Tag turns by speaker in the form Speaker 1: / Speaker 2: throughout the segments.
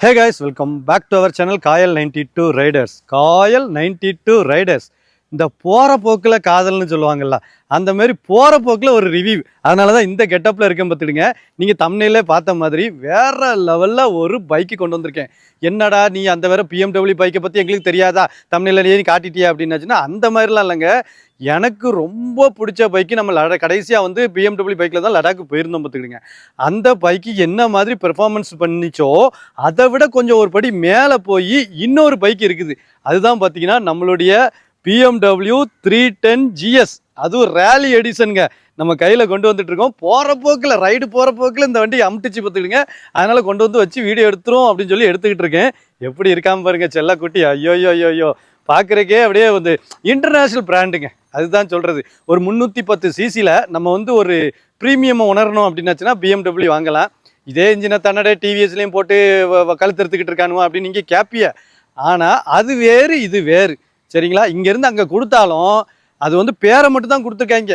Speaker 1: Hey guys welcome back to our channel Kayal ninety two riders Kayal ninety two riders இந்த போகிற போக்கில் காதல்னு சொல்லுவாங்கல்ல அந்த மாதிரி போகிற போக்கில் ஒரு ரிவ்யூ அதனால தான் இந்த கெட்டப்பில் இருக்கேன் பார்த்துடுங்க. நீங்கள் தமிழ்நிலே பார்த்த மாதிரி வேற லெவலில் ஒரு பைக்கு கொண்டு வந்திருக்கேன். என்னடா நீ அந்த வேறு பிஎம்டபிள்யூ பைக்கை பற்றி எங்களுக்கு தெரியாதா? தமிழ்ல நீ காட்டிட்டியா அப்படின்னாச்சுன்னா அந்த மாதிரிலாம் இல்லைங்க. எனக்கு ரொம்ப பிடிச்ச பைக்கு நம்ம லட கடைசியாக வந்து பிஎம்டபிள்யூ பைக்கில் தான் லடாக்கு போயிருந்தோம் பார்த்துக்கிடுங்க அந்த பைக்கு என்ன மாதிரி பெர்ஃபார்மன்ஸ் பண்ணிச்சோ அதை விட கொஞ்சம் ஒரு படி மேலே போய் இன்னொரு பைக் இருக்குது. அதுதான் பார்த்தீங்கன்னா நம்மளுடைய பிஎம்டபிள்யூ த்ரீ டென் ஜிஎஸ் அதுவும் ரேலி எடிஷனுங்க நம்ம கையில் கொண்டு வந்துட்டு இருக்கோம். போகிற போக்கில் ரைடு போகிற போக்கில் இந்த வண்டி அமுட்டிச்சு பார்த்துக்கிடுங்க. அதனால் கொண்டு வந்து வச்சு வீடியோ எடுத்துரும் அப்படின்னு சொல்லி எடுத்துக்கிட்டு இருக்கேன். எப்படி இருக்காமல் பாருங்க செல்லக்குட்டி. ஐயோ ஐயோ ஐயோ ஐயோ பார்க்குறக்கே அப்படியே வந்து இன்டர்நேஷ்னல் பிராண்டுங்க அதுதான் சொல்கிறது ஒரு முந்நூற்றி பத்து சிசியில் நம்ம வந்து ஒரு ப்ரீமியம் உணரணும் அப்படின்னாச்சுன்னா பிஎம்டபிள்யூ வாங்கலாம். இதே இன்ஜினை தன்னடே டிவிஎஸ்லேயும் போட்டு வ- வ- கழுத்தெடுத்துக்கிட்டு இருக்கானுவா அப்படின்னு நீங்கள் கேப்பிய. ஆனால் அது வேறு இது வேறு. சரிங்களா? இங்கேருந்து அங்கே கொடுத்தாலும் அது வந்து பேரை மட்டும் தான் கொடுத்துருக்காங்க.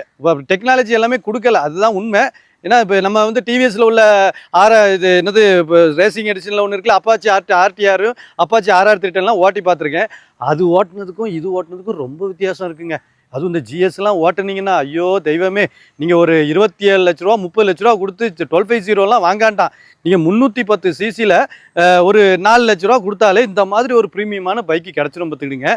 Speaker 1: டெக்னாலஜி எல்லாமே கொடுக்கல. அதுதான் உண்மை. ஏன்னா இப்போ நம்ம வந்து டிவிஎஸில் உள்ள ஆர் இது என்னது இப்போ ரேசிங் எடிஷனில் ஒன்று இருக்குல்ல அப்பாச்சி ஆர்டி ஆர்டிஆரும் அப்பாச்சி ஆர்ஆர் திட்டம்லாம் ஓட்டி பார்த்துருக்கேன். அது ஓட்டுனதுக்கும் இது ஓட்டுனதுக்கும் ரொம்ப வித்தியாசம் இருக்குங்க. அதுவும் இந்த ஜிஎஸ்லாம் ஓட்டுனீங்கன்னா ஐயோ தெய்வமே நீங்கள் ஒரு இருபத்தி ஏழு லட்ச ரூபா முப்பது லட்ச ரூபா கொடுத்து டுவெல் ஃபைவ் ஜீரோலாம் வாங்காண்டாம். நீங்கள் முந்நூற்றி பத்து சிசியில் ஒரு நாலு லட்ச ரூபா கொடுத்தாலே இந்த மாதிரி ஒரு ப்ரீமியமான பைக்கு கிடச்சிரும் பார்த்துக்கிடுங்க.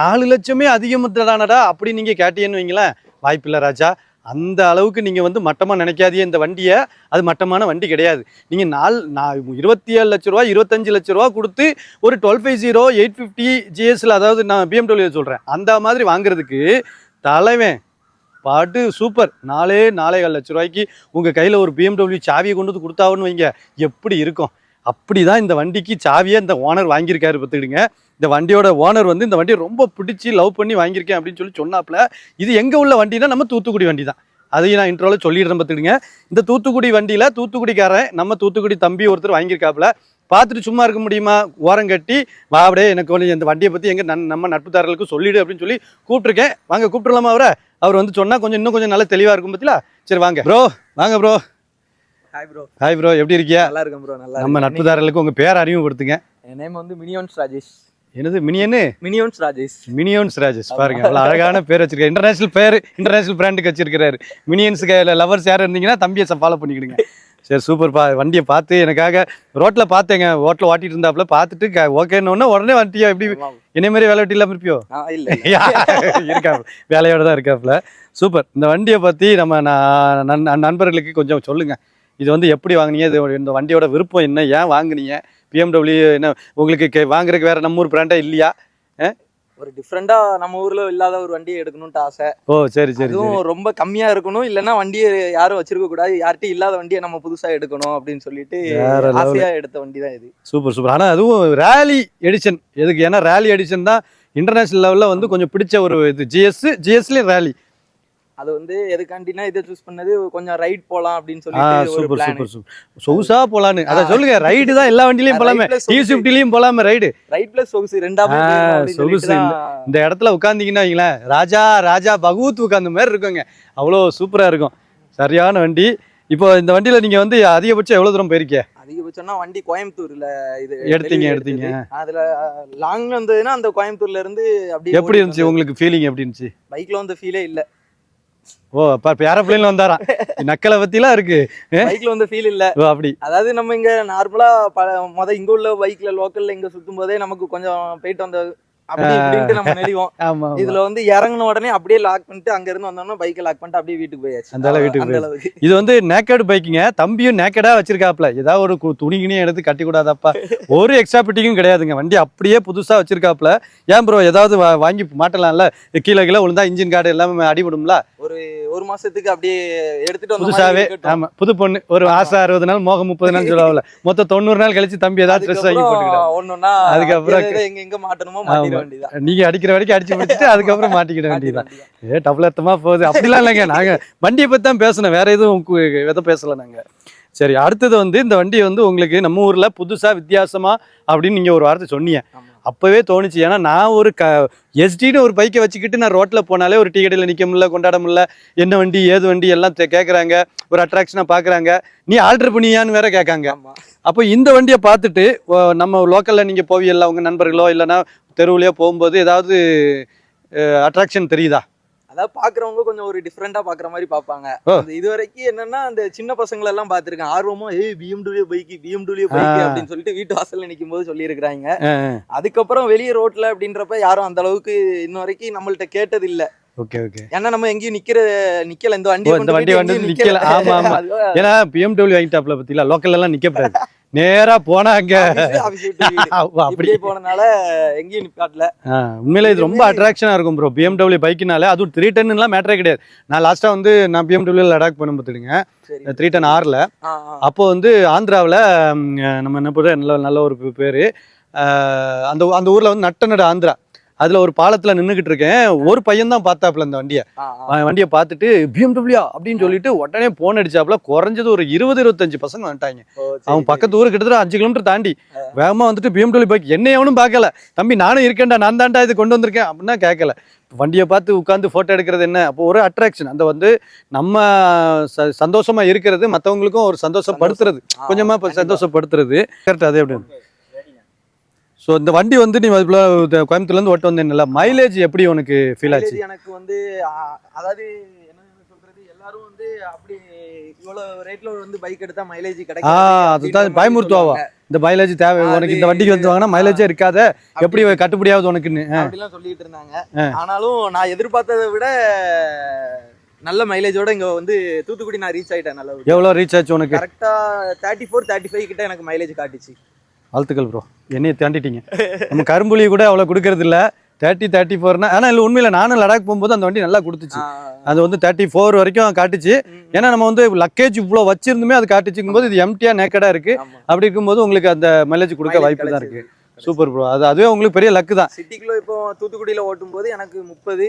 Speaker 1: நாலு லட்சமே அதிகமுத்தடானடா அப்படி நீங்கள் கேட்டீங்கன்னு வைங்களேன். வாய்ப்பில்லை ராஜா. அந்த அளவுக்கு நீங்கள் வந்து மட்டமாக நினைக்காதே இந்த வண்டியை. அது மட்டமான வண்டி கிடையாது. நீங்கள் நாலு நான் இருபத்தி ஏழு லட்ச ரூபா இருபத்தஞ்சு லட்ச ரூபா கொடுத்து ஒரு twelve five zero eight fifty ஜிஎஸ்ல அதாவது நான் பிஎம்டபிள்யூ சொல்கிறேன் அந்த மாதிரி வாங்குறதுக்கு தலைவன் பாட்டு சூப்பர். நாலே நாலே லட்ச ரூபாய்க்கு உங்கள் கையில் ஒரு பிஎம்டபிள்யூ சாவியை கொண்டு வந்து கொடுத்தாவுன்னு வைங்க. எப்படி இருக்கும்? அப்படி தான் இந்த வண்டிக்கு சாவியை இந்த ஓனர் வாங்கியிருக்காரு பார்த்துக்கிடுங்க. இந்த வண்டியோட ஓனர் வந்து இந்த வண்டியை ரொம்ப பிடிச்சி லவ் பண்ணி வாங்கியிருக்கேன் அப்படின்னு சொல்லி சொன்னாப்புல இது எங்கே உள்ள வண்டினா நம்ம தூத்துக்குடி வண்டி தான் அதையும் நான் இன்ட்ரோவில் சொல்லிடுறேன் பார்த்துக்கிடுங்க. இந்த தூத்துக்குடி வண்டியில் தூத்துக்குடிக்காரன் நம்ம தூத்துக்குடி தம்பி ஒருத்தர் வாங்கியிருக்காப்புல பார்த்துட்டு சும்மா இருக்க முடியுமா? ஓரம் கட்டி வா அப்படியே எனக்கு கொஞ்சம் இந்த வண்டியை பற்றி எங்கள் நன் நம்ம நட்புதாரர்களுக்கு சொல்லிடு அப்படின்னு சொல்லி கூப்பிட்ருக்கேன் வாங்க கூப்பிட்டுலாமா அவரை? அவர் வந்து சொன்னால் கொஞ்சம் இன்னும் கொஞ்சம் நல்லா தெளிவாக இருக்கும் பத்திலா சரி வாங்க. ப்ரோ வாங்க bro
Speaker 2: hi bro
Speaker 1: hi bro எப்படி இருக்கியா?
Speaker 2: நல்லா இருக்கேன் ப்ரோ நல்லா
Speaker 1: நம்ம நட்புதாரர்களுக்கு உங்கள் பேர் அறிமுகப்படுத்துங்க.
Speaker 2: என் நேம் வந்து மினியோன்ஸ் ராஜேஷ்.
Speaker 1: என்னது மினியன்னு
Speaker 2: மினியோன்ஸ் ராஜேஷ்.
Speaker 1: மினியோன்ஸ் ராஜேஷ் பாருங்க அவ்வளோ அழகான பேர் வச்சிருக்காரு. இன்டர்நேஷனல் பேர் இன்டர்நேஷனல் பிராண்டுக்கு வச்சிருக்காரு மினியன்ஸுக்கு லவர்ஸ் யாரும் இருந்தீங்கன்னா தம்பியை ஃபாலோ பண்ணிக்கிடுங்க. சரி சூப்பர் பா வண்டியை பார்த்து எனக்காக ரோட்டில் பார்த்தேங்க ரோட்டில் ஓட்டிட்டு இருந்தாப்புல பார்த்துட்டு ஓகேன்னு உடனே வண்டியா எப்படி என்னை மாதிரி வேலை வெட்டி இல்லாமல் இருப்பியோ? இருக்காப்புல வேலையோட தான் இருக்காப்புல. சூப்பர் இந்த வண்டியை பற்றி நம்ம நண்பர்களுக்கு கொஞ்சம் சொல்லுங்க. இது வந்து எப்படி வாங்குனீங்க? இது இந்த வண்டியோட விருப்பம் என்ன? ஏன் வாங்குனீங்க? பிஎம்டபிள்யூ என்ன உங்களுக்கு கே- வாங்குறதுக்கு வேற நம்ம ஊர் பிராண்டா இல்லையா?
Speaker 2: ஒரு டிஃப்ரெண்டா நம்ம ஊர்ல இல்லாத ஒரு வண்டியை எடுக்கணும்ட்டு ஆசை.
Speaker 1: ஓ சரி சரி
Speaker 2: அதுவும் ரொம்ப கம்மியா இருக்கணும். இல்லைன்னா வண்டியை யாரும் வச்சிருக்க கூடாது. யார்கிட்டயும் இல்லாத வண்டியை நம்ம புதுசா எடுக்கணும் அப்படின்னு சொல்லிட்டு. ஆசையா எடுத்த வண்டி தான் இது.
Speaker 1: சூப்பர் சூப்பர் ஆனால் அதுவும் ரேலி எடிஷன் எதுக்கு? ஏன்னா ரேலி எடிஷன் தான் இன்டர்நேஷனல் லெவலில் வந்து கொஞ்சம் பிடிச்ச ஒரு இது. ஜிஎஸ் ஜிஎஸ்லேயும் ரேலி
Speaker 2: அது வந்து எதுக்காண்டினா இதை சூஸ் பண்ணது கொஞ்சம் ரைட் போலாம் அப்படின்னு ஒரு
Speaker 1: சூப்பர் சூப்பர் சூப்பர். சொகுசா போலான்னு. அதை சொல்லுங்க ரைடு தான் எல்லா வண்டிலையும் போலாமே. டி. ஸ்விஃப்ட்லேயும் போலாமே ரைடு
Speaker 2: ரைட் பிளஸ் சொகுசு அப்படின்னு
Speaker 1: சொகுசு. இந்த இடத்துல உட்காந்தீங்கன்னா வைங்களேன் ராஜா ராஜா பகவத் உட்காந்த மாதிரி இருக்குங்க. அவ்வளோ சூப்பராக இருக்கும். சரியான வண்டி. இப்போ இந்த வண்டியில் நீங்கள் வந்து அதிகபட்சம் எவ்வளோ தூரம் போயிருக்கீங்க?
Speaker 2: அதிகபட்சம்னா வண்டி கோயம்புத்தூர்ல இது
Speaker 1: எடுத்தீங்க, எடுத்தீங்க.
Speaker 2: அதுல லாங்ல இருந்ததுன்னா அந்த கோயம்புத்தூர்ல இருந்து அப்படி
Speaker 1: எப்படி இருந்துச்சு உங்களுக்கு ஃபீலிங் எப்படி இருந்துச்சு?
Speaker 2: பைக்ல வந்து ஃபீலே இல்ல.
Speaker 1: ஓ அப்போ இப்போ ஏரோப்ளேனில் வந்தாராம் நக்கலை பற்றிலாம் இருக்கு.
Speaker 2: பைக்ல வந்து ஃபீல் இல்ல.
Speaker 1: ஓ அப்படி.
Speaker 2: அதாவது நம்ம இங்க நார்மலா முத இங்க உள்ள பைக்ல லோக்கல்ல இங்க சுத்தும் போதே நமக்கு கொஞ்சம் போயிட்டு வந்த இதுல வந்து இறங்கின உடனே அப்படியே லாக் பண்ணிட்டு அங்க இருந்து வந்தோம்னா பைக்கை லாக் பண்ணிட்டு அப்படியே வீட்டுக்கு போயாச்சு.
Speaker 1: அந்த வீட்டுக்கு
Speaker 2: அளவுக்கு.
Speaker 1: இது வந்து நேக்கட் பைக்குங்க தம்பியும் நேக்கடா வச்சிருக்காப்ல ஏதாவது ஒரு துணி கிணியும் எடுத்து கட்டி கூடாதப்பா ஒரு எக்ஸ்ட்ரா பிட்டிங்கும் கிடையாதுங்க. வண்டி அப்படியே புதுசா வச்சிருக்காப்ல ஏன் ப்ரோ ஏதாவது வாங்கி மாட்டலாம்ல? கீழே கீழே விழுந்தா இன்ஜின் கார்டு எல்லாமே அடிபடும்ல?
Speaker 2: ஒரு ஒரு மாசத்துக்கு அப்படியே எடுத்துட்டு
Speaker 1: புதுசாவே. ஆமா புது பொண்ணு ஒரு ஆசை அறுபது நாள் மோகம் முப்பது நாள் சொல்லுவாங்கல்ல. மொத்தம் தொண்ணூறு நாள் கழிச்சு தம்பி ஏதாவது ட்ரெஸ் வாங்கி போட்டுக்கிட்டோம்
Speaker 2: ஒண்ணுன்னா
Speaker 1: அதுக்கப்புறம்
Speaker 2: எதை எங்க எங்க மாட்டணுமோ மாட்டிட. வேண்டியதான்
Speaker 1: நீங்க அடிக்கிற வரைக்கும் அடிச்சு முடிச்சுட்டு அதுக்கப்புறம் மாட்டிக்கிட வேண்டியதான். ஏ டபுளத்தமா போகுது. அப்படிலாம் இல்லைங்க. நாங்க வண்டியை பத்தி தான் பேசணும். வேற எதுவும் எதுவும் பேசல நாங்க? சரி அடுத்தது வந்து இந்த வண்டி வந்து உங்களுக்கு நம்ம ஊர்ல புதுசா வித்தியாசமா அப்படின்னு நீங்க ஒரு வார்த்தை சொன்னீங்க. அப்போவே தோணுச்சு. ஏன்னா நான் ஒரு க எஸ்டின்னு ஒரு பைக்கை வச்சுக்கிட்டு நான் ரோட்டில் போனாலே ஒரு டீ கடையில் நிற்க முடியல கொண்டாட முடியல. என்ன வண்டி ஏது வண்டி எல்லாம் கேட்குறாங்க ஒரு அட்ராக்ஷனாக பார்க்குறாங்க நீ ஆல்டர் பண்ணியான்னு வேற கேட்காங்க. அப்போ இந்த வண்டியை பார்த்துட்டு நம்ம லோக்கலில் நீங்கள் போவியல்ல உங்கள் நண்பர்களோ இல்லைன்னா தெருவுலையோ போகும்போது ஏதாவது அட்ராக்ஷன் தெரியுதா?
Speaker 2: அதாவது பாக்குறவங்க கொஞ்சம் ஒரு டிஃப்ரெண்டா பாக்குற மாதிரி பாப்பாங்க. இது வரைக்கும் என்னன்னா அந்த சின்ன பசங்களை எல்லாம் பாத்திருக்கேன் ஆர்வமா ஏய் பிஎம்டபிள்யூ பைக் பிஎம்டபிள்யூ பைக். அப்படின்னு சொல்லிட்டு வீட்டு வாசல்ல நிக்கும் போது சொல்லி அதுக்கப்புறம் வெளியே ரோட்ல அப்படின்றப்ப யாரும் அந்த அளவுக்கு இன்ன வரைக்கும் நம்மள்ட்ட கேட்டது இல்ல
Speaker 1: ஓகே ஓகே.
Speaker 2: ஏன்னா நம்ம எங்கேயும் நிக்கிற நிக்கல. இந்த வண்டி
Speaker 1: இந்த வண்டி வந்து நிக்கல. ஆமா, ஆமா. ஏன்னா பிஎம்டபிள்யூ வாங்கிட்டாப்ல பத்தில லோக்கல்ல எல்லாம் நிக்கப்படாது நேரா போனா அங்க. அப்படி.
Speaker 2: அப்படியே போனனால எங்கேயும் நிப்பாட்டல.
Speaker 1: உண்மையிலே இது ரொம்ப அட்ராக்ஷனா இருக்கும் ப்ரோ பிஎம்டபிள்யூ பைக்குனாலே அதுவும் த்ரீ டென்லாம் மேட்டரே கிடையாது. நான் லாஸ்டா வந்து நான் பிஎம்டபிள்யூ லடாக் பண்ண பார்த்துடுங்க த்ரீ டென் ஆர்ல. அப்போ வந்து ஆந்திராவில் நம்ம என்ன பண்ணுற நல்ல நல்ல ஒரு பேரு. அந்த அந்த ஊர்ல வந்து நட்ட நடு ஆந்திரா. அதுல ஒரு பாலத்துல நின்றுகிட்டு இருக்கேன். ஒரு பையன் தான் பார்த்தாப்புல இந்த வண்டியை. வண்டியை பார்த்துட்டு பிஎம்டபிள்யூ அப்படின்னு சொல்லிட்டு உடனே போன் அடிச்சாப்புல குறைஞ்சது ஒரு இருபது இருபத்தஞ்சு பசங்க வந்துட்டாங்க. அவன். பக்கத்து ஊரு கிட்டத்தட்ட அஞ்சு கிலோமீட்டர் தாண்டி. வேகமா வந்துட்டு பிஎம்டபிள்யூ பைக் என்ன எவனும் பார்க்கல. தம்பி நானும் இருக்கேன்டா நான் தான்டா இது கொண்டு வந்திருக்கேன். அப்படின்னா கேட்கல. வண்டியை பார்த்து உட்காந்து போட்டோ எடுக்கிறது என்ன? அப்போ ஒரு அட்ராக்ஷன் அந்த வந்து நம்ம சந்தோஷமா இருக்கிறது மற்றவங்களுக்கும் ஒரு சந்தோஷப்படுத்துறது. கொஞ்சமா. சந்தோஷப்படுத்துறது. கரெக்ட் அதே எப்படி? ஸோ இந்த வண்டி வந்து நீ இது கோயம்புத்தூர்லேருந்து ஓட்டு வந்தேன்ல மைலேஜ் எப்படி உனக்கு ஃபீல் ஆச்சு?
Speaker 2: எனக்கு வந்து அதாவது என்ன சொல்றது எல்லாரும் வந்து அப்படி இவ்வளவு ரேட்ல வந்து பைக் எடுத்தா மைலேஜ் கிடைக்கும்
Speaker 1: அதுதான் பயமுறுத்துவாவா இந்த மைலேஜ் தேவை உனக்கு இந்த வண்டிக்கு வந்து வாங்கினா மைலேஜே இருக்காத. எப்படி கட்டுப்படியாவது உனக்குன்னு?
Speaker 2: அப்படிலாம் சொல்லிட்டு இருந்தாங்க. ஆனாலும் நான் எதிர்பார்த்ததை விட நல்ல மைலேஜோட இங்க வந்து தூத்துக்குடி நான் ரீச் ஆயிட்டேன் நல்ல
Speaker 1: எவ்வளோ ரீச் ஆச்சு உனக்கு?
Speaker 2: கரெக்டா தேர்ட்டி ஃபோர் தேர்ட்டி ஃபைவ் கிட்ட எனக்கு மைலேஜ் காட்டுச்சு.
Speaker 1: வாழ்த்துக்கள் ப்ரோ என்னைய தாண்டிட்டீங்க. நம்ம கரும்புலி கூட அவ்வளோ கொடுக்கறது இல்ல. தேர்ட்டி தேர்ட்டி ஃபோர்னா ஆனால் இல்லை உண்மையில நானும் லடாக் போகும்போது அந்த வண்டி நல்லா கொடுத்துச்சு. அது வந்து தேர்ட்டி ஃபோர் வரைக்கும் காட்டுச்சு. ஏன்னா நம்ம வந்து லக்கேஜ் இவ்வளோ வச்சிருந்துமே அது காட்டுச்சுக்கும் போது இது எம்டியா நேக்கடா இருக்கு.
Speaker 2: ஆமா.
Speaker 1: அப்படி இருக்கும்போது உங்களுக்கு அந்த மைலேஜ் கொடுக்க வாய்ப்பு தான் இருக்கு.
Speaker 2: கிடைச்சது.
Speaker 1: சூப்பர் ப்ரோ அது அதுவே உங்களுக்கு பெரிய லக்கு தான்.
Speaker 2: சிட்டிக்குள்ள இப்போ தூத்துக்குடியில ஓட்டும் போது எனக்கு முப்பது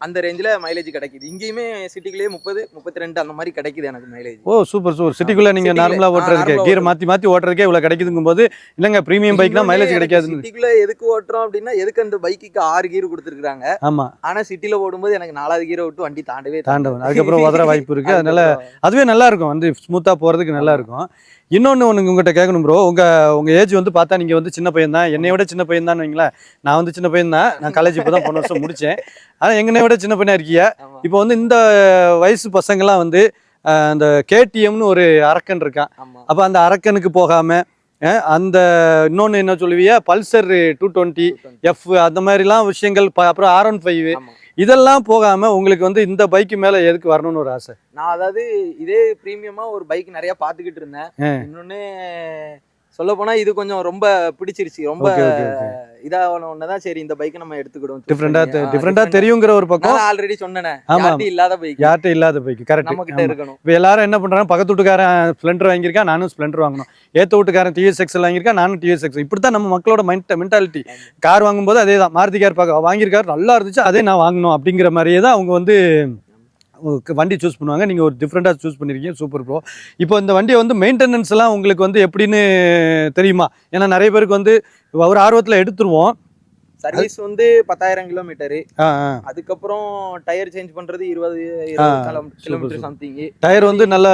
Speaker 2: அந்த ரேஞ்சில் மைலேஜ் கிடைக்குது. இங்கேயுமே சிட்டிக்குள்ளேயே முப்பது முப்பத்தி ரெண்டு அந்த மாதிரி கிடைக்குது எனக்கு மைலேஜ்
Speaker 1: ஓ சூப்பர் சூப்பர் சிட்டிக்குள்ள நீங்க
Speaker 2: City-ல,
Speaker 1: நார்மலா
Speaker 2: ஆ,
Speaker 1: ஓட்டுறதுக்கு கீரை மாத்தி மாத்தி ஓட்டுறதுக்கே இவ்வளவு கிடைக்குதுங்கும் போது இல்லங்க பிரீமியம் பைக்னா மைலேஜ் கிடைக்காதுன்னு?
Speaker 2: சிட்டிக்குள்ள எதுக்கு ஓட்டுறோம் அப்படின்னா எதுக்கு அந்த பைக்குக்கு ஆறு கீர் கொடுத்துருக்காங்க
Speaker 1: ஆமா.
Speaker 2: ஆனா சிட்டில ஓடும்போது எனக்கு நாலாவது கீரை விட்டு வண்டி தாண்டவே
Speaker 1: தாண்டவன் அதுக்கப்புறம் உதற வாய்ப்பு இருக்கு. அதனால அதுவே நல்லா இருக்கும். வந்து ஸ்மூத்தா போறதுக்கு நல்லா இருக்கும். இன்னொன்னு ஒன்று உங்ககிட்ட கேட்கணும் ப்ரோ உங்க உங்க ஏஜ் வந்து பார்த்தா நீங்க வந்து சின்ன பையன் தான் என்னை விட சின்ன பையன் தான் வைங்களேன். நான் வந்து சின்ன பையன் தான் நான் காலேஜ் இப்போ தான் போன வருஷம் முடிச்சேன். ஆனா எங்கனை விட சின்ன பையனா இருக்கீங்க
Speaker 2: ஆமா.
Speaker 1: இப்போ வந்து இந்த வயசு பசங்கெல்லாம் வந்து அந்த கேடிஎம்னு ஒரு அரக்கன் இருக்கான். அப்போ அந்த அரக்கனுக்கு போகாம அஹ், அந்த இன்னொன்று என்ன சொல்லுவியா? பல்சர் டூ டுவெண்ட்டி எஃப் அந்த மாதிரிலாம் விஷயங்கள் அப்புறம் ஆர் ஒன் ஃபைவ் இதெல்லாம் போகாம உங்களுக்கு வந்து இந்த பைக்கு மேல எதுக்கு வரணும்னு ஒரு ஆசை?
Speaker 2: நான் அதாவது இதே பிரீமியமா ஒரு பைக் நிறைய பாத்துக்கிட்டு இருந்தேன்.
Speaker 1: ஆ.
Speaker 2: இன்னொன்னு சொல்ல போனா இது கொஞ்சம் ரொம்ப பிடிச்சிருச்சு. ரொம்ப இதான ஒண்ணுதான் சரி இந்த பைக் நம்ம எடுத்துக்கிடுவோம்
Speaker 1: டிஃப்ரெண்டா டிஃப்ரெண்டா தெரியுங்கிற ஒரு பக்கம்.
Speaker 2: ஆல்ரெடி சொன்னேனே இல்லாத பைக்.
Speaker 1: யார்கிட்ட இல்லாத பைக்
Speaker 2: நம்ம கிட்ட
Speaker 1: கரெக்ட்
Speaker 2: இருக்கணும்.
Speaker 1: இப்போ எல்லாரும் என்ன பண்றாங்க பக்கத்து வீட்டுக்காரன் ஸ்ப்ளெண்டர் வாங்கியிருக்கான் நானும் ஸ்ப்ளெண்டர் வாங்கணும். ஏத்த வீட்டுக்காரன் டிவிஎஸ் எக்ஸல் வாங்கியிருக்கான் நானும் டிவிஎஸ் எக்ஸல் இப்படி தான் நம்ம மக்களோட மைண்ட் மென்டாலிட்டி கார் வாங்கும்போது அதே தான் மாருதி கார் பார்க்க வாங்கியிருக்காரு நல்லா இருந்துச்சு அதே நான் வாங்கணும் அப்படிங்கிற மாதிரியே தான் அவங்க வந்து வண்டி சூஸ் பண்ணுவாங்க. நீங்கள் ஒரு டிஃப்ரெண்ட்டாக சூஸ் பண்ணியிருக்கீங்க சூப்பர் ப்ரோ இப்போ இந்த வண்டியை வந்து மெயின்டெனன்ஸ் எல்லாம் உங்களுக்கு வந்து எப்படின்னு தெரியுமா? ஏன்னா நிறைய பேருக்கு வந்து ஒரு ஆர்வத்தில் எடுத்துருவோம்.
Speaker 2: சர்வீஸ் வந்து பத்தாயிரம் கிலோமீட்டரு அதுக்கப்புறம் டயர் சேஞ்ச் பண்றது இருபது கிலோமீட்டர். சம்திங்
Speaker 1: டயர் வந்து நல்லா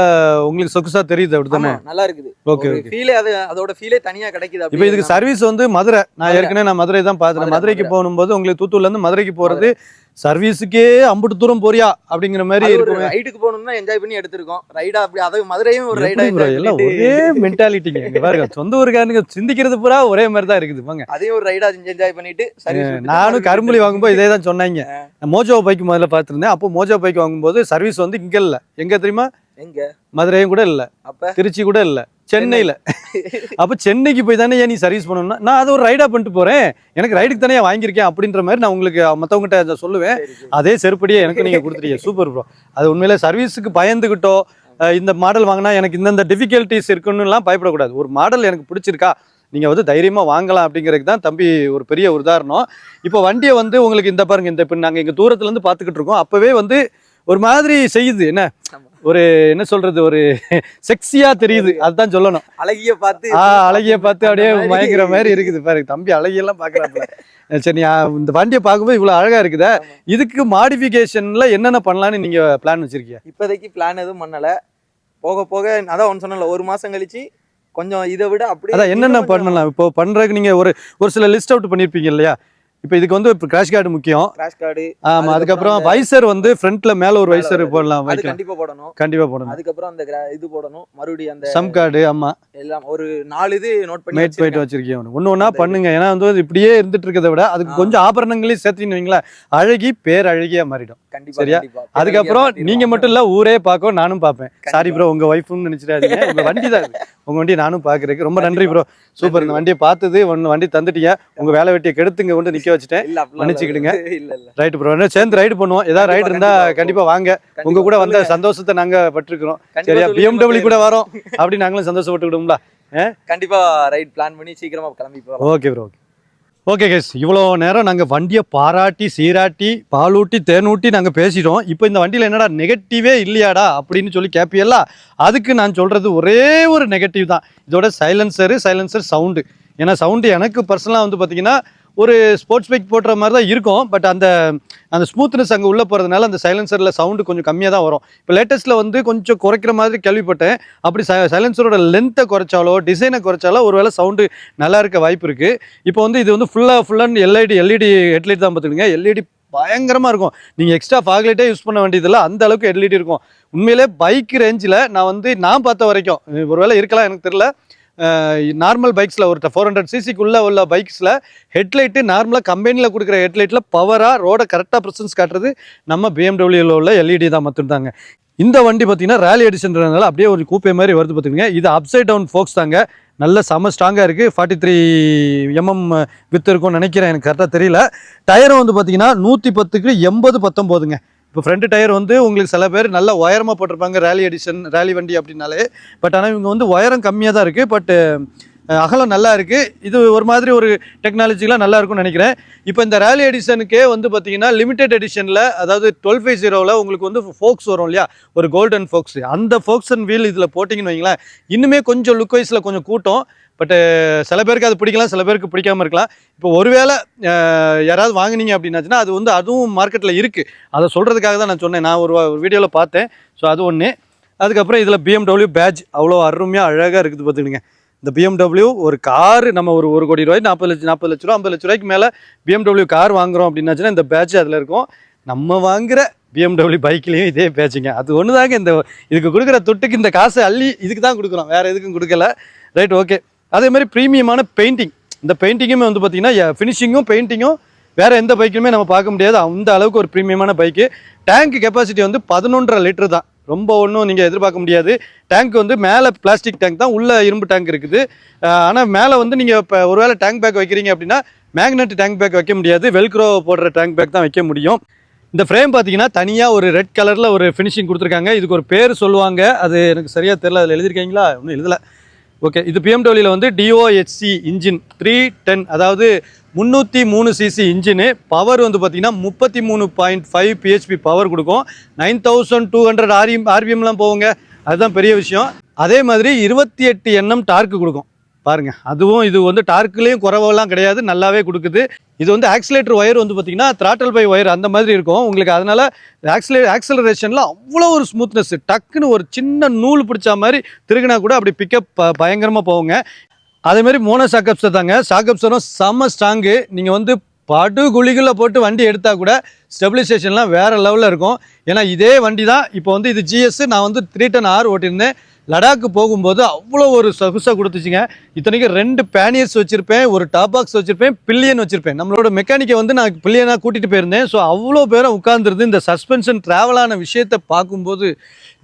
Speaker 1: உங்களுக்கு சொகுசா தெரியுது அப்படி தானே
Speaker 2: நல்லா இருக்குது.
Speaker 1: ஓகே
Speaker 2: ஃபீலே அது அதோட ஃபீலே தனியா கிடைக்குது
Speaker 1: இப்போ இதுக்கு சர்வீஸ் வந்து மதுரை. நான். ஏற்கனவே நான் மதுரை தான் பார்த்தேன்
Speaker 2: மதுரை,
Speaker 1: மதுரைக்கு
Speaker 2: மதுரை.
Speaker 1: போகும்போது உங்களுக்கு தூத்துக்குள்ள இருந்து மதுரைக்கு போறது சர்வீஸுக்கே அம்புட்டு தூரம் போறியா அப்படிங்கிற மாதிரி இருக்கும்.
Speaker 2: ரைடுக்கு போகணும்னா என்ஜாய் பண்ணி எடுத்திருக்கோம். ரைடா அப்படி அது மதுரையும் ஒரு ரைடா?
Speaker 1: எல்லாம் ஒரே மென்டாலிட்டிங்க பாருங்க சொந்த ஊருக்காரனுங்க சிந்திக்கிறது பூரா ஒரே மாதிரி தான் இருக்குது போங்க
Speaker 2: அதையும் ஒரு ரைடா என்ஜாய் பண்ணிட்டு
Speaker 1: நானும் கரும்புலி வாங்கும்போது இதே தான் சொன்னாங்க மோஜோ பைக் முதல்ல பார்த்துருந்தேன். அப்போ மோஜோ பைக் வாங்கும்போது சர்வீஸ் வந்து இங்க இல்ல. எங்க தெரியுமா?
Speaker 2: எங்க?
Speaker 1: மதுரையும் கூட இல்ல.
Speaker 2: அப்ப?
Speaker 1: திருச்சி கூட இல்ல. சென்னையில. அப்ப சென்னைக்கு போய் தானே ஏன் நீ சர்வீஸ் பண்ணணும்னா நான் அதை ஒரு ரைடா பண்ணிட்டு போறேன். எனக்கு ரைடுக்கு தானே வாங்கியிருக்கேன் அப்படின்ற மாதிரி நான் உங்களுக்கு மத்தவங்ககிட்ட அதை சொல்லுவேன். அதே செருப்படியே எனக்கு நீங்க கொடுத்துட்டீங்க. சூப்பர் ப்ரோ அது உண்மையிலே சர்வீஸுக்கு பயந்துகிட்டோ அஹ் இந்த மாடல் வாங்கினா எனக்கு இந்தந்த டிஃபிகல்ட்டிஸ் இருக்குன்னுலாம் பயப்படக்கூடாது. ஒரு மாடல் எனக்கு பிடிச்சிருக்கா நீங்கள் வந்து தைரியமாக வாங்கலாம் அப்படிங்கிறதுக்கு தான் தம்பி ஒரு பெரிய உதாரணம். இப்போ வண்டியை வந்து உங்களுக்கு இந்த பாருங்க இந்த இப்போ நாங்கள் இங்கே தூரத்துலேருந்து பார்த்துக்கிட்டு இருக்கோம். அப்போவே வந்து ஒரு மாதிரி செய்யுது. என்ன. ஒரு என்ன சொல்றது ஒரு செக்ஸியா தெரியுது. அதுதான் சொல்லணும்.
Speaker 2: அழகிய பார்த்து
Speaker 1: ஆ அழகிய பார்த்து அப்படியே மயக்கிற மாதிரி இருக்குது. பாருங்க தம்பி அழகியெல்லாம் பாக்குறாப்புல சரி இந்த வண்டியை பார்க்கும்போது இவ்வளவு அழகா இருக்குதா. இதுக்கு மாடிஃபிகேஷன்ல என்னென்ன பண்ணலாம்னு நீங்க பிளான் வச்சிருக்கீங்க?
Speaker 2: இப்போதைக்கு பிளான் எதுவும் பண்ணல. போக போக அதான் ஒன்று சொன்னல ஒரு மாசம் கழிச்சு கொஞ்சம் இதை விட அப்படியே
Speaker 1: அதான் என்னென்ன பண்ணலாம்? இப்போ பண்றதுக்கு நீங்க ஒரு ஒரு சில லிஸ்ட் அவுட் பண்ணிருப்பீங்க இல்லையா? இப்போ இதுக்கு வந்து கிராஷ் கார்டு முக்கியம்.
Speaker 2: கிராஷ் கார்டு
Speaker 1: ஆமா அதுக்கப்புறம் வைசர் வந்து ஃப்ரண்ட்ல மேல ஒரு வைசர் போடலாம்
Speaker 2: அது கண்டிப்பா போடணும்.
Speaker 1: கண்டிப்பா போடணும்.
Speaker 2: அதுக்கப்புறம் அந்த இது போடணும். மறுபடியும் அந்த
Speaker 1: சம் கார்டு ஆமா.
Speaker 2: எல்லாம் ஒரு நாலு இது நோட் பண்ணி
Speaker 1: மேட் போயிட்டு
Speaker 2: வச்சிருக்கேன். அந்த இது.
Speaker 1: பண்ணுங்க. ஏன்னா வந்து இப்படியே இருந்துட்டு இருக்கிறத விட அதுக்கு. கொஞ்சம் ஆபரணங்களையும் சேர்த்துன்னு வைங்களேன். அழகி பேர் அழகியா மாறிடும் சரியா? அதுக்கப்புறம் நீங்க மட்டும் இல்ல ஊரே பார்க்கவும் நானும் பார்ப்பேன். சாரி ப்ரோ உங்க ஒய்ஃப்னு நினைச்சிடாதீங்க. உங்க வண்டி தான். உங்க வண்டி நானும் பாக்குறேன் ரொம்ப நன்றி ப்ரோ சூப்பர். இந்த வண்டியை பார்த்தது ஒன்று வண்டி தந்துட்டீங்க. உங்க வேலை வெட்டியை கெடுத்துங்க கொண்டு நிக்க வச்சுட்டேன். மன்னிச்சுக்கிடுங்க. ரைட் ப்ரோ சேர்ந்து ரைடு பண்ணுவோம். ஏதாவது ரைடு இருந்தா
Speaker 2: கண்டிப்பா.
Speaker 1: வாங்க. உங்க கூட வந்த. சந்தோஷத்தை நாங்க பட்டிருக்கிறோம். சரியா? பிஎம்டபிள்யூ கூட வரோம். அப்படி நாங்களும் சந்தோஷப்பட்டுக்கிடும்ல.
Speaker 2: கண்டிப்பா ரைட் பிளான் பண்ணி சீக்கிரமா கிளம்பி போறோம்
Speaker 1: okay bro okay okay case இவ்வளோ நேரம் நாங்கள் வண்டியை பாராட்டி சீராட்டி பாலூட்டி தேனூட்டி நாங்கள் பேசிட்டோம். இப்போ இந்த வண்டியில் என்னடா நெகட்டிவே இல்லையாடா அப்படின்னு சொல்லி கேட்பியல்ல அதுக்கு நான் சொல்கிறது ஒரே ஒரு நெகட்டிவ் தான். இதோட சைலன்சரு சைலன்சர் சவுண்டு ஏன்னா சவுண்டு எனக்கு பர்சனலாக வந்து பார்த்தீங்கன்னா ஒரு ஸ்போர்ட்ஸ் பைக் போடுற மாதிரி தான் இருக்கும். பட் அந்த அந்த ஸ்மூத்னஸ் அங்கே உள்ளே போகிறதுனால அந்த சைலன்சரில் சவுண்டு கொஞ்சம் கம்மியாக தான் வரும். இப்போ லேட்டஸ்ட்டில் வந்து கொஞ்சம் குறைக்கிற மாதிரி கேள்விப்பட்டேன். அப்படி சைலன்சரோட லென்த்தை குறைச்சாலோ டிசைனை குறைச்சாலோ ஒரு வேளை சவுண்டு நல்லா இருக்க வாய்ப்பு இருக்குது இப்போ வந்து இது வந்து ஃபுல்லாக full and LID LED headlight தான் பார்த்துக்கோங்க. எல்இடி பயங்கரமாக இருக்கும். நீங்கள் எக்ஸ்ட்ரா ஃபாக்லைட்டே யூஸ் பண்ண வேண்டியதில்ல அந்த அளவுக்கு எல்இடி இருக்கும். உண்மையிலே பைக் ரேஞ்சில் நான் வந்து நான் பார்த்த வரைக்கும் ஒருவேளை இருக்கலாம் எனக்கு தெரில நார்மல் பைக்ஸில் ஒரு ஃபோர் ஹண்ட்ரட் சிசிக்குள்ளே உள்ள பைக்ஸில் ஹெட்லைட்டு நார்மலாக கம்பெனியில் கொடுக்குற ஹெட்லைட்டில் பவராக ரோடை கரெக்டாக ப்ரெசன்ஸ் காட்டுறது நம்ம பிஎம்டபிள்யூவில் உள்ள எல்இடி தான் மட்டும்தாங்க இந்த வண்டி பார்த்தீங்கன்னா ரேலி எடிஷன்றதுனால அப்படியே ஒரு கூப்பை மாதிரி வருது பார்த்துக்கோங்க இது அப்சைட் டவுன் ஃபோக்ஸ் தாங்க. நல்ல செம ஸ்ட்ராங்காக இருக்குது ஃபார்ட்டி த்ரீ எம்எம் வித்து இருக்கும்னு நினைக்கிறேன். எனக்கு கரெக்டாக தெரியல. டயரும் வந்து பார்த்தீங்கன்னா நூற்றி பத்துக்கு எண்பது பத்தொம்போதுங்க இப்போ ஃப்ரண்ட் டயர் வந்து உங்களுக்கு சில பேர் நல்ல உயரமாக போட்டிருப்பாங்க ரேலி எடிஷன் ரேலி வண்டி அப்படின்னாலே. பட் ஆனால் இவங்க வந்து உயரம் கம்மியாக தான் இருக்குது பட் அகலம் நல்லா இருக்குது இது ஒரு மாதிரி ஒரு டெக்னாலஜிலாம் நல்லா இருக்கும்னு நினைக்கிறேன். இப்போ இந்த ரேலி எடிஷனுக்கே வந்து பார்த்தீங்கன்னா லிமிடெட் எடிஷனில் அதாவது டுவெல் ஃபைவ் ஜீரோவில் உங்களுக்கு வந்து ஃபோக்ஸ் வரும் இல்லையா? ஒரு கோல்டன் ஃபோக்ஸ் அந்த ஃபோக்ஸ் அண்ட் வீல் இதில் போட்டிங்கன்னு வைங்களேன் இன்னுமே கொஞ்சம் லுக் வைஸில் கொஞ்சம் கூட்டம். பட்டு சில பேருக்கு அது பிடிக்கலாம் சில பேருக்கு பிடிக்காம இருக்கலாம். இப்போ ஒருவேளை யாராவது வாங்குனீங்க அப்படின்னாச்சுன்னா அது வந்து அதுவும் மார்க்கெட்டில் இருக்குது அதை சொல்கிறதுக்காக தான் நான் சொன்னேன். நான் ஒரு வீடியோவில் பார்த்தேன். ஸோ அது ஒன்று அதுக்கப்புறம் இதில் பிஎம்டபிள்யூ பேட்ச் அவ்வளோ அருமையாக அழகாக இருக்குது பார்த்துக்கிங்க இந்த பிஎம்டபிள்யூ ஒரு கார் நம்ம ஒரு ஒரு கோடி ரூபாய் நாற்பது லட்சம் நாற்பது லட்ச ரூபா ஐம்பது லட்ச ரூபாய்க்கு மேலே பிஎம்டபிள்யூ கார் வாங்குறோம் அப்படின்னாச்சுன்னா இந்த பேட்ச் அதில் இருக்கும். நம்ம வாங்குற பிஎம்டபிள்யூ பைக்லேயும் இதே பேச்சுங்க அது ஒன்று தாங்க இந்த இதுக்கு கொடுக்குற தொட்டுக்கு இந்த காசை அள்ளி இதுக்கு தான் கொடுக்குறோம். வேறு எதுக்கும் கொடுக்கல. ரைட் ஓகே அதே மாதிரி ப்ரீமியமான பெயிண்டிங் இந்த பெயிண்டிங்குமே வந்து பார்த்தீங்கன்னா ஃபினிஷிங்கும் பெயிண்டிங்கும் வேறு எந்த பைக்குமே நம்ம பார்க்க முடியாது. அந்த அளவுக்கு ஒரு ப்ரீமியமான பைக்கு டேங்க் கெப்பாசிட்டி வந்து பதினொன்றரை லிட்டர் தான். ரொம்ப ஒன்றும் நீங்கள் எதிர்பார்க்க முடியாது. டேங்க் வந்து மேலே பிளாஸ்டிக் டேங்க் தான் உள்ள இரும்பு டேங்க் இருக்குது. ஆனால் மேலே வந்து நீங்கள் இப்போ ஒருவேளை டேங்க் பேக் வைக்கிறீங்க அப்படின்னா மேக்னெட் டேங்க் பேக் வைக்க முடியாது. வெல்க்ரோ போடுற டேங்க் பேக் தான் வைக்க முடியும். இந்த ஃப்ரேம் பார்த்தீங்கன்னா தனியாக ஒரு ரெட் கலரில் ஒரு ஃபினிஷிங் கொடுத்துருக்காங்க. இதுக்கு ஒரு பேர் சொல்லுவாங்க. அது எனக்கு சரியாக தெரில அதில் எழுதியிருக்கீங்களா ஒன்றும் எழுதலை. ஓகே இது பிஎம்டபிள்யூவில் வந்து டிஓஹெச்சி இன்ஜின் த்ரீ டென் அதாவது முந்நூற்றி மூணு சிசி இன்ஜினு. பவர் வந்து பார்த்திங்கன்னா முப்பத்தி மூணு பாயிண்ட் ஃபைவ் பிஹெச்பி பவர் கொடுக்கும். Nine thousand two hundred RM ஆர்பிஎம்லாம் போகுங்க. அதுதான் பெரிய விஷயம். அதே மாதிரி இருபத்தி எட்டு எண்ணம் டார்க்கு கொடுக்கும். பாருங்கள் அதுவும் இது வந்து டார்க்லேயும் குறவெல்லாம் கிடையாது. நல்லாவே கொடுக்குது. இது வந்து ஆக்சிலேட்டர் ஒயர் வந்து பார்த்திங்கன்னா த்ராட்டல் பை ஒயர் அந்த மாதிரி இருக்கும். உங்களுக்கு அதனால் ஆக்சிலே ஆக்சலரேஷனில் அவ்வளோ ஒரு ஸ்மூத்னஸ் டக்குன்னு ஒரு சின்ன நூல் பிடிச்ச மாதிரி திருகினா கூட அப்படி பிக்கப் பயங்கரமாக போகுங்க. அதே மாதிரி மோனோ சாக்கப்ஸ் தாங்க. சாக்கப்ஸரும் செம்ம ஸ்ட்ராங்கு நீங்கள் வந்து படு குழிகளில் போட்டு வண்டி எடுத்தால் கூட ஸ்டெபிலைசேஷன்லாம் வேறு லெவலில் இருக்கும். ஏன்னா இதே வண்டி தான் இப்போ வந்து இது ஜிஎஸ் நான் வந்து த்ரீ டன் ஆர் ஓட்டியிருந்தேன். லடாக்கு போகும்போது அவ்வளோ ஒரு சொகுசாக கொடுத்துச்சுங்க. இத்தனைக்கும் ரெண்டு பேனியர்ஸ் வச்சுருப்பேன் ஒரு டாப் பாக்ஸ் வச்சுருப்பேன் பில்லியன் வச்சுருப்பேன். நம்மளோட மெக்கானிக்கை வந்து நான் பில்லியனாக கூட்டிகிட்டு போயிருந்தேன். ஸோ அவ்வளோ பேரும் உட்காந்துருந்து இந்த சஸ்பென்ஷன் ட்ராவலான விஷயத்தை பார்க்கும்போது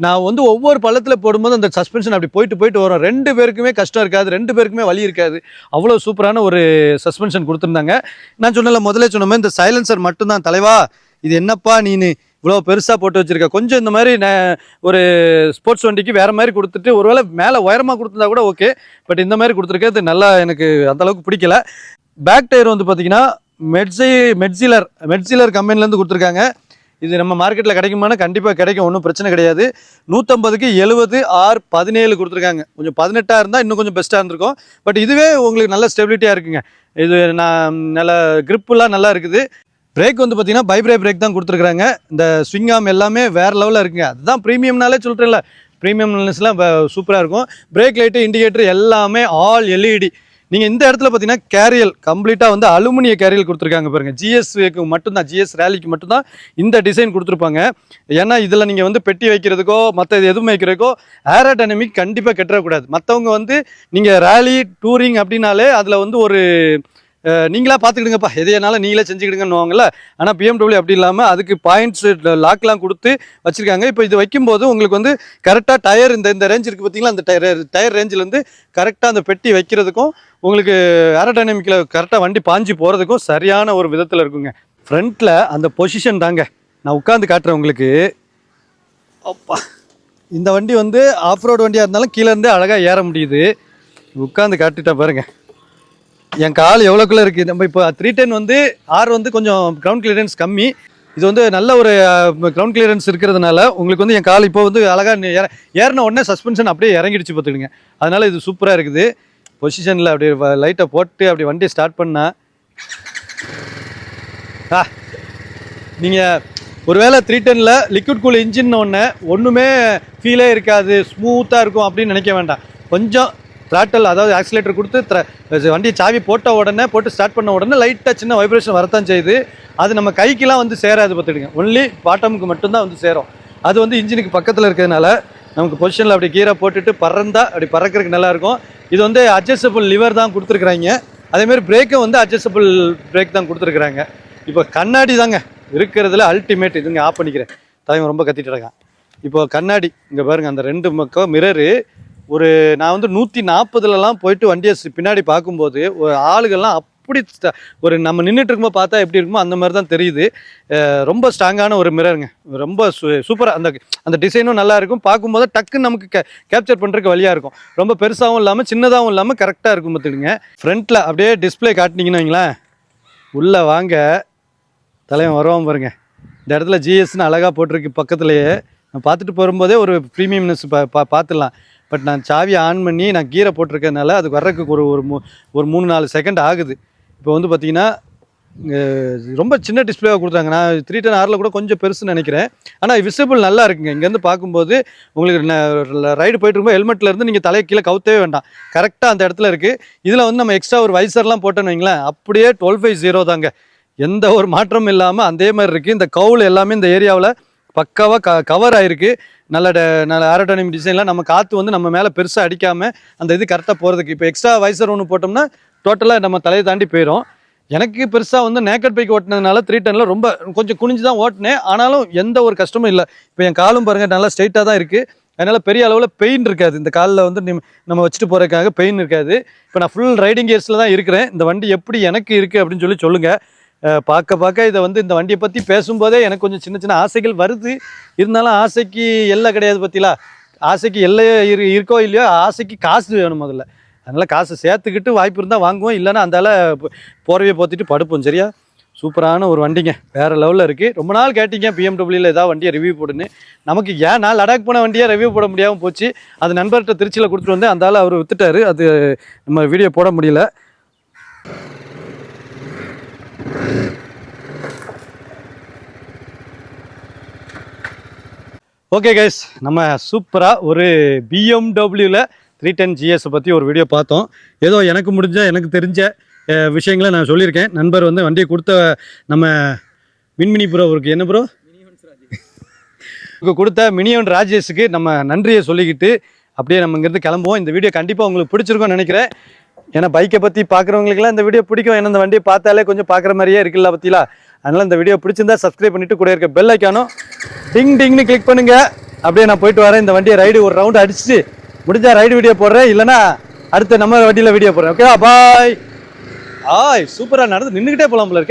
Speaker 1: நான் வந்து ஒவ்வொரு பள்ளத்தில் போடும்போது அந்த சஸ்பென்ஷன் அப்படி போயிட்டு போயிட்டு வரும். ரெண்டு பேருக்குமே கஷ்டம் இருக்காது ரெண்டு பேருக்குமே வழி இருக்காது. அவ்வளோ சூப்பரான ஒரு சஸ்பென்ஷன் கொடுத்துருந்தாங்க. நான் சொன்னல முதல்ல சொன்னோமே இந்த சைலன்சர் மட்டும்தான் தலைவா. இது என்னப்பா நீனு? இவ்வளோ பெருசாக போட்டு வச்சுருக்க. கொஞ்சம் இந்த மாதிரி நே- ஒரு ஸ்போர்ட்ஸ் வண்டிக்கு வேறு மாதிரி கொடுத்துட்டு ஒருவேளை மேலே உயரமாக கொடுத்துருந்தா கூட ஓகே பட் இந்த மாதிரி கொடுத்துருக்கிறது நல்லா எனக்கு அந்தளவுக்கு பிடிக்கல. பேக் டயர் வந்து பார்த்திங்கன்னா மெட்ஸி மெட்ஸிலர் மெட்ஸிலர் கம்பெனிலேருந்து கொடுத்துருக்காங்க. இது நம்ம மார்க்கெட்டில் கிடைக்குமானா கண்டிப்பாக கிடைக்கும் ஒன்றும் பிரச்சனை கிடையாது. நூற்றம்பதுக்கு எழுபது ஆறு பதினேழு கொடுத்துருக்காங்க. கொஞ்சம் பதினெட்டாக இருந்தால் இன்னும் கொஞ்சம் பெஸ்ட்டாக இருந்திருக்கும். பட் இதுவே உங்களுக்கு நல்ல ஸ்டெபிலிட்டியாக இருக்குங்க. இது நான் நல்ல gripலாம் நல்லா இருக்குது. பிரேக் வந்து பார்த்தீங்கன்னா பைப்ரே பிரேக் தான் கொடுத்துருக்காங்க இந்த ஸ்விங்காம் எல்லாமே வேறு லெவலில் இருக்குங்க. அதுதான் ப்ரீமியம்னாலே சொல்கிறேன்ல ப்ரீமியம்னஸ்லாம் சூப்பராக இருக்கும். பிரேக் லைட்டு இண்டிகேட்டர் எல்லாமே ஆல் எல்இடி நீங்கள் இந்த இடத்துல பார்த்தீங்கன்னா கேரியல் கம்ப்ளீட்டாக வந்து அலுமினிய கேரியல் கொடுத்துருக்காங்க பாருங்கள் ஜிஎஸ்க்கு மட்டும்தான் ஜிஎஸ் ரேலிக்கு மட்டும்தான் இந்த டிசைன் கொடுத்துருப்பாங்க. ஏன்னா இதில் நீங்கள் வந்து பெட்டி வைக்கிறதுக்கோ மற்ற இது எதுவும் வைக்கிறதுக்கோ ஏரோடைனமிக் கண்டிப்பாக கெட்டுறக்கூடாது. மற்றவங்க வந்து நீங்கள் ரேலி டூரிங் அப்படின்னாலே அதில் வந்து ஒரு நீங்களா பார்த்துக்கிடுங்கப்பா எதையனால நீங்களே செஞ்சுக்கிடுங்கன்னுவாங்கல்ல ஆனால் பிஎம்டபிள்யூ அப்படி இல்லாமல் அதுக்கு பாயிண்ட்ஸ் லாக்லாம் கொடுத்து வச்சுருக்காங்க. இப்போ இது வைக்கும்போது உங்களுக்கு வந்து கரெக்டாக டயர் இந்த இந்த ரேஞ்ச் இருக்குது பார்த்தீங்களா அந்த டயர் டயர் ரேஞ்சிலேருந்து கரெக்டாக அந்த பெட்டி வைக்கிறதுக்கும் உங்களுக்கு ஏரோடைனமிக்கில் கரெக்டாக வண்டி பாஞ்சு போகிறதுக்கும் சரியான ஒரு விதத்தில் இருக்குங்க. ஃப்ரண்ட்டில் அந்த பொசிஷன் தாங்க. நான் உட்காந்து காட்டுறேன் உங்களுக்கு. அப்பா. இந்த வண்டி வந்து ஆஃப் ரோடு வண்டியாக இருந்தாலும் கீழேருந்தே அழகாக ஏற முடியுது. உட்காந்து காட்டிட்டேன் பாருங்கள் என் கால் எவ்வளோக்குள்ள இருக்குது நம்ம இப்போ த்ரீ டென் வந்து ஆர் வந்து கொஞ்சம் கிரவுண்ட் கிளியரன்ஸ் கம்மி. இது வந்து நல்ல ஒரு கிரவுண்ட் கிளியரன்ஸ் இருக்கிறதுனால உங்களுக்கு வந்து என் கால் இப்போ வந்து அழகாக ஏற ஏறின உடனே சஸ்பென்ஷன் அப்படியே இறங்கிடுச்சு பார்த்துடுங்க அதனால் இது சூப்பராக இருக்குது. பொசிஷனில் அப்படியே லைட்டை போட்டு அப்படி வண்டி ஸ்டார்ட் பண்ணா. ஆ நீங்கள் ஒருவேளை த்ரீ டெனில் லிக்விட் கூல் இன்ஜின் ஒன்று ஒன்றுமே ஃபீலே இருக்காது ஸ்மூத்தாக இருக்கும் அப்படின்னு நினைக்க வேண்டாம். கொஞ்சம் த்ராட்டல் அதாவது ஆக்சிலேட்டர் கொடுத்து த்ர- வண்டியை சாவி போட்ட உடனே போட்டு ஸ்டார்ட் பண்ண உடனே லைட்டாக சின்ன வைப்ரேஷன் வரத்தான் செய்யுது. அது நம்ம கைக்கெல்லாம் வந்து சேராது பார்த்துடுங்க. ஒன்லி பாட்டமுக்கு மட்டும்தான் வந்து சேரும். அது வந்து இன்ஜினுக்கு பக்கத்தில் இருக்கிறதுனால நமக்கு பொசிஷனில் அப்படி கீரை போட்டுட்டு பறந்தால் அப்படி பறக்கிறதுக்கு நல்லாயிருக்கும் இது வந்து அட்ஜஸ்டபிள் லிவர் தான் கொடுத்துருக்குறாங்க. அதேமாதிரி பிரேக்கும் வந்து அட்ஜஸ்டபிள் பிரேக் தான் கொடுத்துருக்குறாங்க. இப்போ கண்ணாடி தாங்க. இருக்கிறதுல அல்டிமேட் இதுங்க ஆஃப் பண்ணிக்கிறேன். தலைவன் ரொம்ப கத்திட்டு இருக்கான். இப்போ கண்ணாடி இங்கே பாருங்கள் அந்த ரெண்டு பக்கம் மிரரு ஒரு நான் வந்து நூற்றி நாற்பதுலலாம் போயிட்டு வண்டியை பின்னாடி பார்க்கும்போது ஒரு ஆளுகள்லாம் அப்படி ஒரு நம்ம நின்றுட்டு இருக்கும்போது பார்த்தா எப்படி இருக்குமோ அந்த மாதிரி தான் தெரியுது. ரொம்ப ஸ்ட்ராங்கான ஒரு மிரருங்க. ரொம்ப சூப்பராக அந்த அந்த டிசைனும் நல்லா இருக்கும். பார்க்கும்போது டக்குன்னு நமக்கு கே கேப்சர் பண்ணுறதுக்கு வழியாக இருக்கும். ரொம்ப பெருசாகவும் இல்லாமல் சின்னதாகவும் இல்லாமல் கரெக்டாக இருக்கும் பார்த்துடுங்க ஃப்ரண்ட்டில் அப்படியே டிஸ்ப்ளே காட்டினீங்கன்னு வைங்களேன். உள்ளே வாங்க. தலைவன் வருவான் பாருங்க. இந்த இடத்துல ஜிஎஸ்னு அழகாக போட்டிருக்கு பக்கத்துலேயே. நான் பார்த்துட்டு போகும்போதே ஒரு ப்ரீமியம்னஸ் பா பா பார்த்துடலாம். பட் நான் சாவியை ஆன் பண்ணி நான் கீரை போட்டிருக்கறதுனால அது வர்றதுக்கு ஒரு ஒரு மூ ஒரு மூணு நாலு செகண்ட் ஆகுது. இப்போ வந்து பார்த்தீங்கன்னா ரொம்ப சின்ன டிஸ்பிளேவாக கொடுத்தாங்க. நான் த்ரீ டென் ஆரில் கூட கொஞ்சம் பெருசுன்னு நினைக்கிறேன். ஆனால் விசிபிள் நல்லா இருக்குங்க. இங்கேருந்து பார்க்கும்போது உங்களுக்கு ரைடு போயிட்டு இருக்கும்போது ஹெல்மெட்ல இருந்து நீங்கள் தலையை கீழே கவுத்தவே வேண்டாம். கரெக்டாக அந்த இடத்துல இருக்குது இதில் வந்து நம்ம எக்ஸ்ட்ரா ஒரு வைசர்லாம் போட்டோன்னு வைங்களேன் அப்படியே டுவெல் ஃபைவ் ஜீரோ தாங்க. எந்த ஒரு மாற்றமும் இல்லாமல் அதே மாதிரி இருக்குது இந்த கவுல் எல்லாமே இந்த ஏரியாவில் பக்காவாக க கவர் ஆயிருக்கு. நல்ல ட- நல்ல ஏரோடைனமிக் டிசைனில் நம்ம காற்று வந்து நம்ம மேலே பெருசாக அடிக்காமல் அந்த இது கரெக்டாக போகிறதுக்கு இப்போ எக்ஸ்ட்ரா வைசர் ஒன்று போட்டோம்னா டோட்டலாக நம்ம தலையை தாண்டி போயிடும் எனக்கு பெருசாக வந்து நேக்கட் பைக் ஓட்டினதுனால த்ரீ டெனில் ரொம்ப கொஞ்சம் குனிஞ்சு தான் ஓட்டினேன். ஆனாலும் எந்த ஒரு கஷ்டமும் இல்லை. இப்போ என் காலும் பாருங்கள் நல்லா ஸ்ட்ரைட்டாக தான் இருக்குது அதனால் பெரிய அளவில் பெயின் இருக்காது. இந்த காலில் வந்து நிம்- நம்ம வச்சுட்டு போகிறதுக்காக பெயின் இருக்காது. இப்போ நான் ஃபுல் ரைடிங் இயர்ஸில் தான் இருக்கிறேன். இந்த வண்டி எப்படி எனக்கு இருக்குது அப்படின்னு சொல்லி சொல்லுங்கள் பார்க்க பார்க்க இதை வந்து இந்த வண்டியை பற்றி பேசும்போதே எனக்கு கொஞ்சம் சின்ன சின்ன ஆசைகள் வருது. இருந்தாலும் ஆசைக்கு எல்லை கிடையாது பற்றிலா ஆசைக்கு எல்லையோ இரு இருக்கோ இல்லையோ ஆசைக்கு காசு வேணும் முதல்ல. அதனால் காசை சேர்த்துக்கிட்டு வாய்ப்பு இருந்தால் வாங்குவோம். இல்லைன்னா அந்தால போர்வையை போத்திட்டு படுப்போம். சரியா? சூப்பரான ஒரு வண்டிங்க. வேறு லெவலில் இருக்குது ரொம்ப நாள் கேட்டிங்க. பிஎம்டபிள்யூவில் ஏதாவது வண்டியை ரிவ்யூ போடுன்னு. நமக்கு ஏன் நான் லடாக் போன வண்டியை ரிவ்யூ போட முடியாமல் போச்சு? அது நண்பர்கிட்ட திருச்சியில் கொடுத்துட்டு வந்து அந்தால அவர் வித்துட்டாரு. அது நம்ம வீடியோ போட முடியல. ஓகே கைஸ் நம்ம சூப்பராக ஒரு பிஎம்டபிள்யூவில் த்ரீ டென் ஜிஎஸை பற்றி ஒரு வீடியோ பார்த்தோம். ஏதோ எனக்கு முடிஞ்ச எனக்கு தெரிஞ்ச விஷயங்களை நான் சொல்லியிருக்கேன். நண்பர் வந்து வண்டியை கொடுத்த நம்ம மின்மினி ப்ரோ அவருக்கு. என்ன ப்ரோ கொடுத்த மினியோன் ராஜேஷுக்கு நம்ம நன்றியை சொல்லிக்கிட்டு அப்படியே நம்ம இங்கேருந்து கிளம்புவோம். இந்த வீடியோ கண்டிப்பாக உங்களுக்கு பிடிச்சிருக்கோம்னு நினைக்கிறேன். ஏன்னா பைக்கை பற்றி பார்க்குறவங்களுக்குலாம் இந்த வீடியோ பிடிக்கும். ஏன்னா இந்த வண்டியை பார்த்தாலே கொஞ்சம் பார்க்குற மாதிரியே இருக்குல்ல பற்றிலாம் அதனால் இந்த வீடியோ பிடிச்சிருந்தா சப்ஸ்கிரைப் பண்ணிட்டு கூட இருக்க பெல் ஐக்கானும் டிங் டிங்னு கிளிக் பண்ணுங்க. அப்படியே நான் போயிட்டு வரேன். இந்த வண்டியை ரைடு ஒரு ரவுண்ட் அடிச்சுட்டு முடிஞ்சால் ரைடு வீடியோ போடுறேன். இல்லைன்னா அடுத்த நம்ம வண்டியில் வீடியோ போடுறேன். ஓகேவா பாய் ஆய் சூப்பராக நடந்து நின்றுக்கிட்டே போகலாம் போல